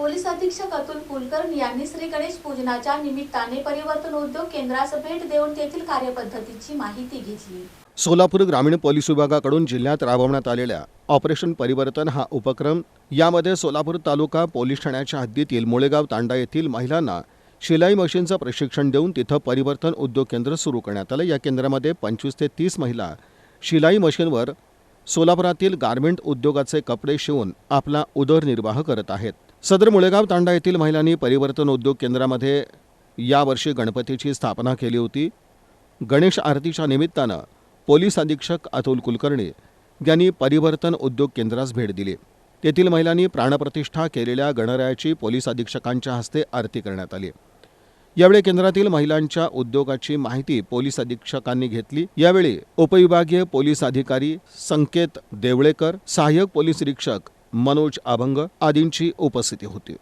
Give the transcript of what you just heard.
Police अधीक्षक अतुल कुलकर्णी यांनी श्री गणेश पूजनाच्या निमित्ताने परिवर्तन उद्योग केंद्रास भेट देऊन तेथील कार्यपद्धतीची माहिती घेतली. सोलापूर ग्रामीण पोलीस विभागाकडून जिल्ह्यात राबवण्यात आलेल्या ऑपरेशन परिवर्तन हा उपक्रम यामध्ये सोलापूर तालुका पोलीस ठाण्याच्या हद्दीतील मुळेगाव तांडा येथील महिलांना शिलाई मशीनचं प्रशिक्षण देऊन तिथं परिवर्तन उद्योग केंद्र सुरू करण्यात आलं. या केंद्रामध्ये पंचवीस ते तीस महिला शिलाई मशीनवर सोलापुरातील गारमेंट उद्योगाचे कपडे शिवून आपला उदरनिर्वाह करत आहेत. सदर मुळेगाव तांडा येथील महिलांनी परिवर्तन उद्योग केंद्रामध्ये यावर्षी गणपतीची स्थापना केली होती. गणेश आरतीच्या निमित्तानं पोलीस अधीक्षक अतुल कुलकर्णी यांनी परिवर्तन उद्योग केंद्रास भेट दिली. तेथील महिलांनी प्राणप्रतिष्ठा केलेल्या गणरायाची पोलीस अधीक्षकांच्या हस्ते आरती करण्यात आली. यावेळी केंद्रातील महिलांच्या उद्योगाची माहिती पोलीस अधीक्षकांनी घेतली. यावेळी उपविभागीय पोलीस अधिकारी संकेत देवळेकर सहाय्यक पोलीस निरीक्षक मनोज अभंग आदींची उपस्थिती होती.